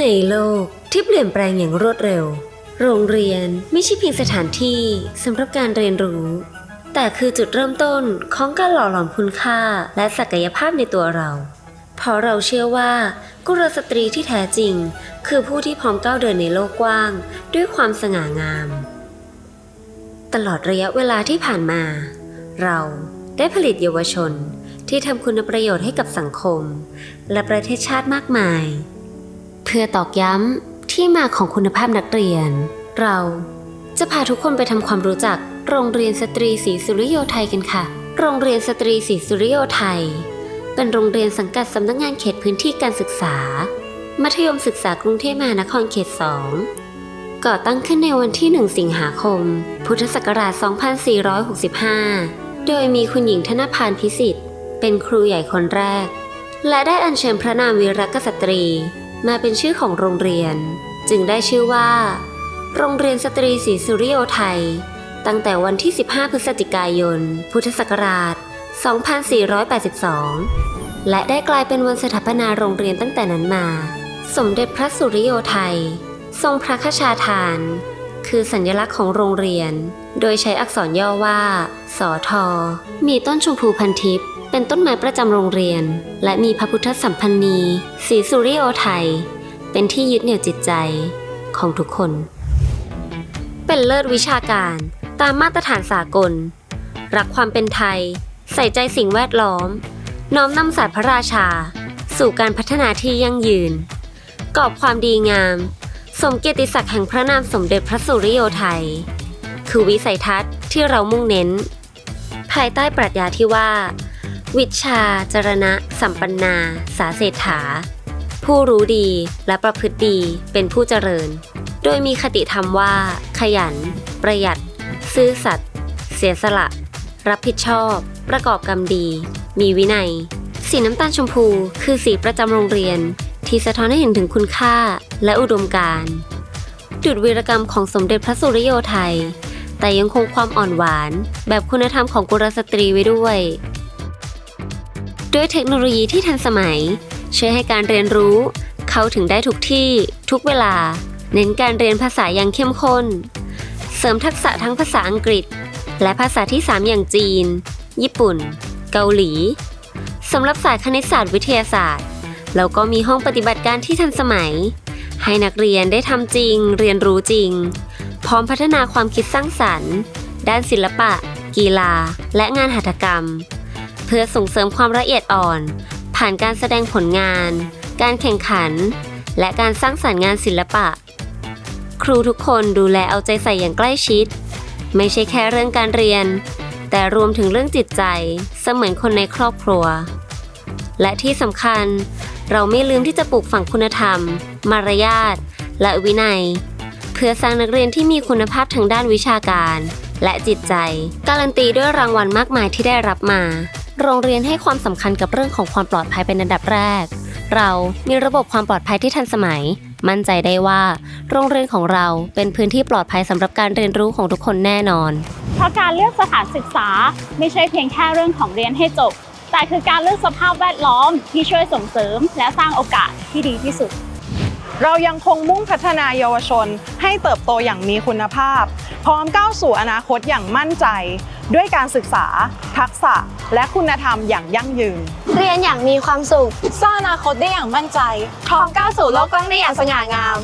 ในโลกที่เปลี่ยนแปลงอย่างรวดเร็ว โรงเรียนไม่ใช่เพียงสถานที่สำหรับการเรียนรู้ แต่คือจุดเริ่มต้นของการหล่อหลอมคุณค่าและศักยภาพในตัวเรา เพราะเราเชื่อว่ากุลสตรีที่แท้จริง คือผู้ที่พร้อมก้าวเดินในโลกกว้าง ด้วยความสง่างาม ตลอดระยะเวลาที่ผ่านมา เราได้ผลิตเยาวชนที่ทำคุณประโยชน์ให้กับสังคม และประเทศชาติมากมาย เพื่อตอกย้ำที่มาของคุณภาพนักเรียน เราจะพาทุกคนไปทำความรู้จักโรงเรียนสตรีศรีสุริโยไทยกันค่ะ โรงเรียนสตรีศรีสุริโยไทย เป็นโรงเรียนสังกัดสำนักงานเขตพื้นที่การศึกษา มัธยมศึกษากรุงเทพมหานครเขต 2 ก่อตั้งขึ้นในวันที่ 1 สิงหาคม พุทธศักราช 2465 โดยมีคุณหญิงธนพานพิสิทธิ์ เป็นครูใหญ่คนแรก และได้อัญเชิญพระนามวีรกษัตรี มาเป็นชื่อของโรงเรียน จึงได้ชื่อว่า โรงเรียนสตรีศรีสุริโยไทย ตั้งแต่วันที่ 15 พฤศจิกายน พุทธศักราช 2482 และได้กลายเป็นวันสถาปนาโรงเรียนตั้งแต่นั้นมา สมเด็จพระสุริโยไทย ทรงพระคชาทาน คือสัญลักษณ์ของโรงเรียน โดยใช้อักษรย่อว่า สอทอ มีต้นชมพูพันทิพย์เป็นต้นไม้ประจำโรงเรียน และมีพระพุทธสัมพันนีศรีสุริโยไทย เป็นที่ยึดเหนี่ยวจิตใจของทุกคน เป็นเลิศวิชาการตามมาตรฐานสากล รักความเป็นไทย ใส่ใจสิ่งแวดล้อม น้อมนำศาสตร์พระราชา สู่การพัฒนาที่ยั่งยืน กอบความดีงาม สมเกียรติศักดิ์แห่งพระนามสมเด็จพระสุริโยไทย คือวิสัยทัศน์ที่เรามุ่งเน้น ภายใต้ปรัชญาที่ว่า วิชา จรณะ สัมปันนา สาเศรษฐา ผู้รู้ดีและประพฤติดีเป็นผู้เจริญ โดยมีคติธรรมว่า ขยัน ประหยัด ซื่อสัตย์เสียสละ รับผิดชอบ ประกอบกรรมดี มีวินัย สีน้ำตาลชมพู คือสีประจำโรงเรียน ที่สะท้อนให้เห็นถึงคุณค่าและอุดมการณ์ดุดวีรกรรมของสมเด็จพระสุริโยไทย แต่ยังคงความอ่อนหวาน แบบคุณธรรมของกุลสตรีไว้ด้วย ด้วยเทคโนโลยีที่ทันสมัย ช่วยให้การเรียนรู้ เข้าถึงได้ทุกที่ ทุกเวลา เน้นการเรียนภาษาอย่างเข้มข้น เสริมทักษะทั้งภาษาอังกฤษ และภาษาที่ 3 อย่างจีน ญี่ปุ่น เกาหลีสำหรับสายคณิตศาสตร์วิทยาศาสตร์ แล้วก็มีห้องปฏิบัติการที่ทันสมัย ให้นักเรียนได้ทำจริง เรียนรู้จริง พร้อมพัฒนาความคิดสร้างสรรค์ ด้านศิลปะ กีฬา และงานหัตถกรรม เพื่อส่งเสริมความละเอียดอ่อน ผ่านการแสดงผลงาน การแข่งขัน และการสร้างสรรค์งานศิลปะ ครูทุกคนดูแลเอาใจใส่อย่างใกล้ชิด ไม่ใช่แค่เรื่องการเรียน แต่รวมถึงเรื่องจิตใจ เสมือนคนในครอบครัว และที่สำคัญ เราไม่ลืมที่จะปลูกฝังคุณธรรม มารยาท และวินัย เพื่อสร้างนักเรียนที่มีคุณภาพทางด้านวิชาการ และจิตใจ การันตีด้วยรางวัลมากมายที่ได้รับมา โรงเรียนให้ความสำคัญกับเรื่องของความปลอดภัยเป็นอันดับแรก เรามีระบบความปลอดภัยที่ทันสมัย มั่นใจได้ว่า โรงเรียนของเราเป็นพื้นที่ปลอดภัยสำหรับการเรียนรู้ของทุกคนแน่นอน เพราะการเลือกสถานศึกษาไม่ใช่เพียงแค่เรื่องของเรียนให้จบ แต่คือการเลือกสภาพแวดล้อมที่ช่วยส่งเสริม และสร้างโอกาสที่ดีที่สุด เรายังคงมุ่งพัฒนาเยาวชนให้เติบโตอย่างมีคุณภาพ พร้อมก้าวสู่อนาคตอย่างมั่นใจ ด้วยการศึกษา ทักษะ และคุณธรรมอย่างยั่งยืน เรียนอย่างมีความสุข สร้างอนาคตได้อย่างมั่นใจพร้อมก้าวสู่โลกกว้างได้อย่างสง่างาม